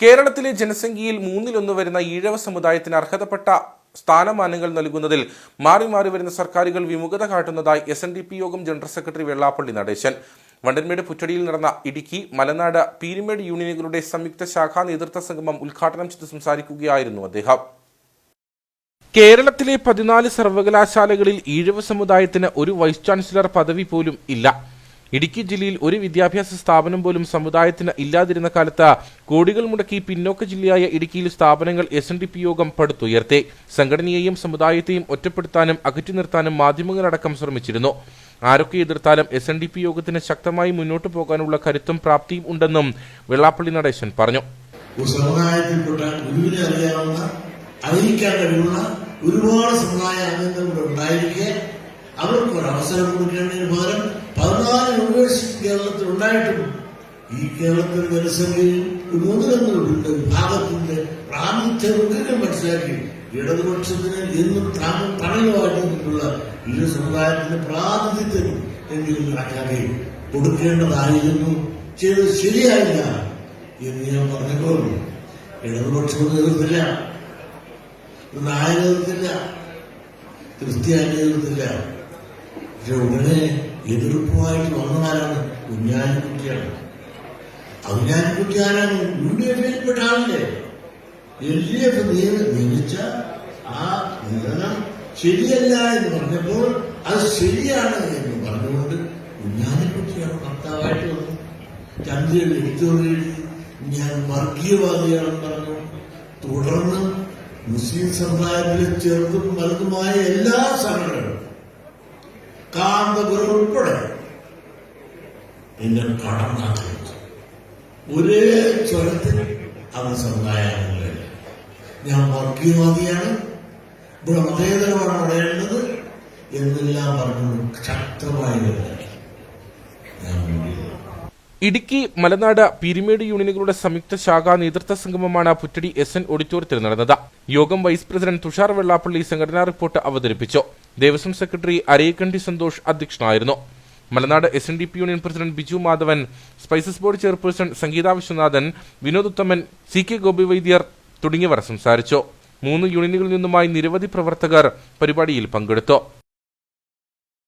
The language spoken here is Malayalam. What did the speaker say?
കേരളത്തിലെ ജനസംഖ്യയിൽ മൂന്നിലൊന്ന് വരുന്ന ഈഴവ സമുദായത്തിന് അർഹതപ്പെട്ട സ്ഥാനമാനങ്ങൾ നൽകുന്നതിൽ മാറി മാറി വരുന്ന സർക്കാരുകൾ വിമുഖത കാട്ടുന്നതായി എസ് എൻ ഡി പി യോഗം ജനറൽ സെക്രട്ടറി വെള്ളാപ്പള്ളി നടേശൻ. വണ്ടൻമേട് പുറ്റടിയിൽ നടന്ന ഇടുക്കി മലനാട് പീരുമേട് യൂണിയനുകളുടെ സംയുക്ത ശാഖാ നേതൃത്വ സംഗമം ഉദ്ഘാടനം ചെയ്ത് സംസാരിക്കുകയായിരുന്നു അദ്ദേഹം. കേരളത്തിലെ പതിനാല് സർവകലാശാലകളിൽ ഈഴവ സമുദായത്തിന് ഒരു വൈസ് ചാൻസലർ പദവി പോലും ഇല്ല. ഇടുക്കി ജില്ലയിൽ ഒരു വിദ്യാഭ്യാസ സ്ഥാപനം പോലും സമുദായത്തിന് ഇല്ലാതിരുന്ന കാലത്ത് കോടികൾ മുടക്കി പിന്നോക്ക ജില്ലയായ ഇടുക്കിയിൽ സ്ഥാപനങ്ങൾ എസ് എൻ ഡി പി യോഗം പടുത്തുയർത്തി. സംഘടനയെയും സമുദായത്തെയും ഒറ്റപ്പെടുത്താനും അകറ്റി നിർത്താനും മാധ്യമങ്ങളടക്കം ശ്രമിച്ചിരുന്നു. ആരൊക്കെ എതിർത്താലും എസ് എൻ ഡി പി യോഗത്തിന് ശക്തമായി മുന്നോട്ടു പോകാനുള്ള കരുത്തും പ്രാപ്തിയും ഉണ്ടെന്നും വെള്ളാപ്പള്ളി നടേശൻ പറഞ്ഞു. അറിയാവുന്ന അറിയിക്കാൻ കഴിവുള്ള ഒരുപാട് സമുദായ അംഗങ്ങൾ ഉണ്ടായിരിക്കെ. അവർക്ക് ഒരു അവസരം കൊടുക്കേണ്ടതിന് പകരം പതിനാല് യൂണിവേഴ്സിറ്റി കേരളത്തിൽ ഉണ്ടായിട്ടും ഈ കേരളത്തിൽ ജനസംഖ്യയിൽ മൂന്ന് മൂന്നിലൊന്നുണ്ട് വിഭാഗത്തിന്റെ പ്രാമുഖ്യം ഒരിക്കലും മനസ്സിലാക്കി. ഇടതുപക്ഷത്തിന് എന്നും താങ്കൾ തണലുമായിട്ട് നിന്നിട്ടുള്ള ഈ സമുദായത്തിന്റെ പ്രാതിനിധ്യം എങ്കിലും കണക്കാക്കി കൊടുക്കേണ്ടതായിരുന്നു. ചെയ്തത് ശരിയായില്ല എന്ന് ഞാൻ പറഞ്ഞപ്പോൾ ഇടതുപക്ഷം എതിർത്തില്ല. നായക എതിർത്തില്ല. ക്രിസ്ത്യാനി എതിർത്തില്ല. പക്ഷെ ഉടനെ എതിർപ്പുമായിട്ട് വന്നതാരാണ് കുഞ്ഞാലിക്കുട്ടിയാണ്. കുഞ്ഞാലിക്കുട്ടി ആരാണ് യു ഡി എഫിൽപ്പെട്ട ആളല്ലേ? എൽ ഡി എഫ് നിയമിച്ച ആ നിയമനം ശരിയല്ല എന്ന് പറഞ്ഞപ്പോൾ അത് ശരിയാണ് എന്ന് പറഞ്ഞുകൊണ്ട് കുഞ്ഞാലിക്കുട്ടിയാണ് ഭർത്താവായിട്ട് വന്നു. ചന്ദ്രൻ എടുത്തുകൊണ്ട് ഞാൻ വർഗീയവാദിയാണെന്ന് പറഞ്ഞു. തുടർന്ന് മുസ്ലിം സമുദായത്തിലെ ചെറുതും വലുതുമായ എല്ലാ സംഘടനകളും കാന്തപുരം ഉൾപ്പെടെ എന്നെ കടന്നാക്രമിച്ചു ഒരേ സ്വരത്തിൽ അവർ സമുദായങ്ങളില്ല ഞാൻ വർഗീയവാദിയാണ് ഇവിടെ മതേതരമാണ് അറിയേണ്ടത് എന്നെല്ലാം പറഞ്ഞുകൊണ്ട് ശക്തമായി ഇടുക്കി മലനാട് പിരിമേട് യൂണിയനുകളുടെ സംയുക്ത ശാഖാ നേതൃത്വ സംഗമമാണ് പുറ്റടി എസ് എൻ ഓഡിറ്റോറിയത്തിൽ നടന്നത്. യോഗം വൈസ് പ്രസിഡന്റ് തുഷാർ വെള്ളാപ്പള്ളി സംഘടനാ റിപ്പോർട്ട് അവതരിപ്പിച്ചു. ദേവസ്വം സെക്രട്ടറി അരയക്കണ്ടി സന്തോഷ് അധ്യക്ഷനായിരുന്നു. Malanad S N D P union president Biju Madhavan spices board chairperson Sangeetha Viswanathan Vinod Uthaman C K Gopi Vaidyar തുടങ്ങിയവർ സംസാരിച്ചു. മൂന്ന് യൂണിയനുകളിൽ നിന്നുമായി നിരവധി പ്രവർത്തകർ പരിപാടിയിൽ പങ്കെടുത്തു.